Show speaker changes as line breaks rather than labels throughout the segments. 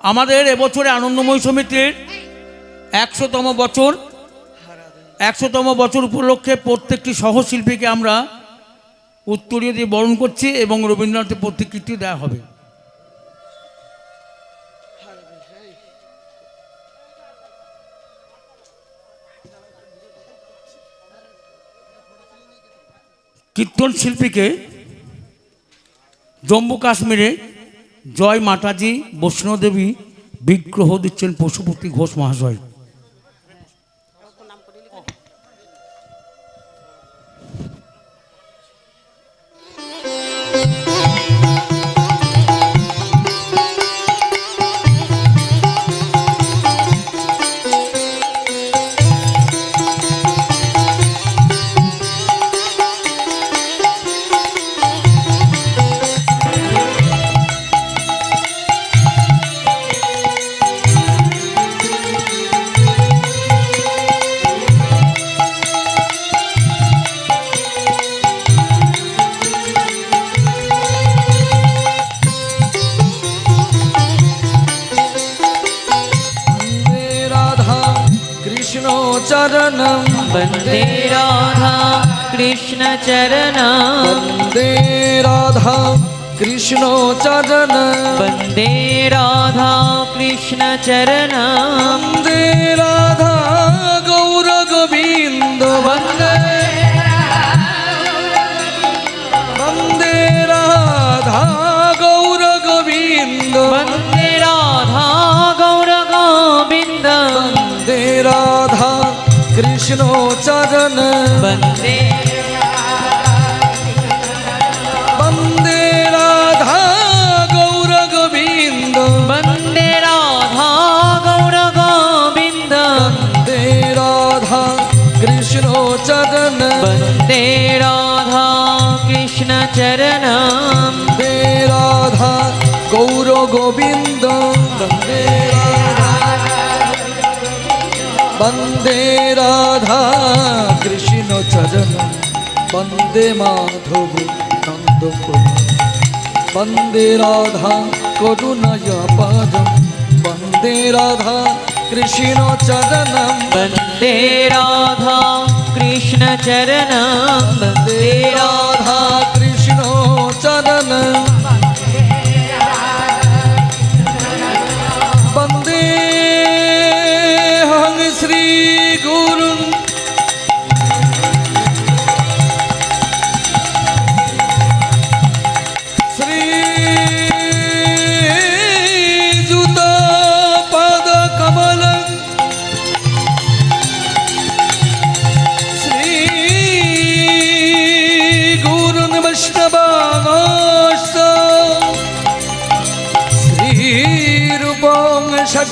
আমাদের এবছরে আনন্দময় সমিতির একশোতম বছর একশোতম বছর উপলক্ষে প্রত্যেকটি সহশিল্পীকে আমরা উত্তরীয় দিয়ে বরণ করছি এবং রবীন্দ্রনাথের প্রতিকৃতি দেওয়া হবে। কীর্তন শিল্পীকে জম্মু কাশ্মীরে জয় মাতাজি বৈষ্ণদেবী বিগ্রহ দিচ্ছেন পশুপতি ঘোষ মহাশয়।
चरणं
वंदे राधा कृष्णचरणा
वंदे राधा कृष्णो चरण।
वंदे राधा कृष्णचरणा
वंदे राधा কৃষ্ণ চরণ। বন্দে
বন্দে রাধা গৌর
গোবিন্দ। বন্দে রাধা গৌর
গোবিন্দ।
বন্দে রাধা কৃষ্ণ
চরণ। বন্দে রাধা
কৃষ্ণ চরণ। বন্দে রাধা
গৌর গোবিন্দ। বন্দে
वंदे राधा कृष्ण चरण वंदे माधव नन्द वंदे राधा करुणया पादं वंदे राधा कृष्ण चरणं।
वंदे राधा कृष्णचरणा वंदे राधा
राधा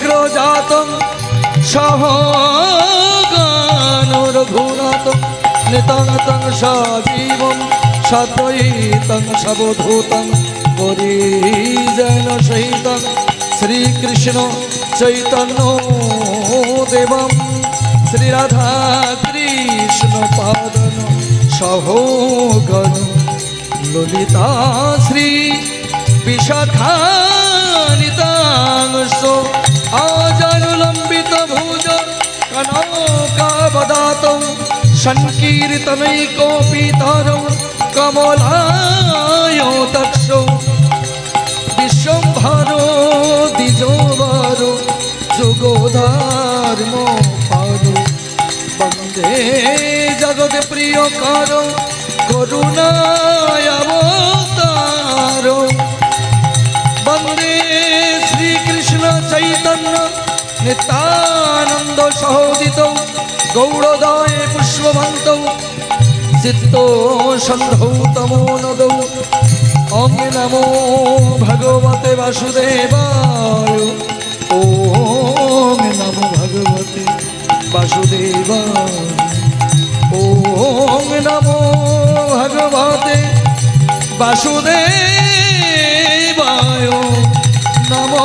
ব্যাঘ্রজাতম সহ গানুরভুনাত নিতং সজীবম সদৈতং সবধূতং পরিজন সহিতং শ্রীকৃষ্ণ চৈতন্য দেবম শ্রীরাধা কৃষ্ণ পাদন সহগণ ললিতা শ্রী বিশাখানিতাংশ आजानुलम्बित भुज कनौकावदातौ सङ्कीर्तनैकोपितरौ कमलायो दक्षौ বিশ্বম্ভরো দ্বিজবরো যোগধর্ম পারো বন্দে জগৎ প্রিয় কর করুণায় অবতার শ্রীকৃষ্ণ চৈতন্য, নিত্যানন্দ সহোদিত, গৌরদয়ে পুষ্পবন্ত চিত্ত সন্ধৌ নদৌ ওম নমো ভগবতে বাসুদেবায়। ওম নমো ভগবতে বাসুদেবায়। ওম নমো ভগবতে বাসুদেবায়। নমো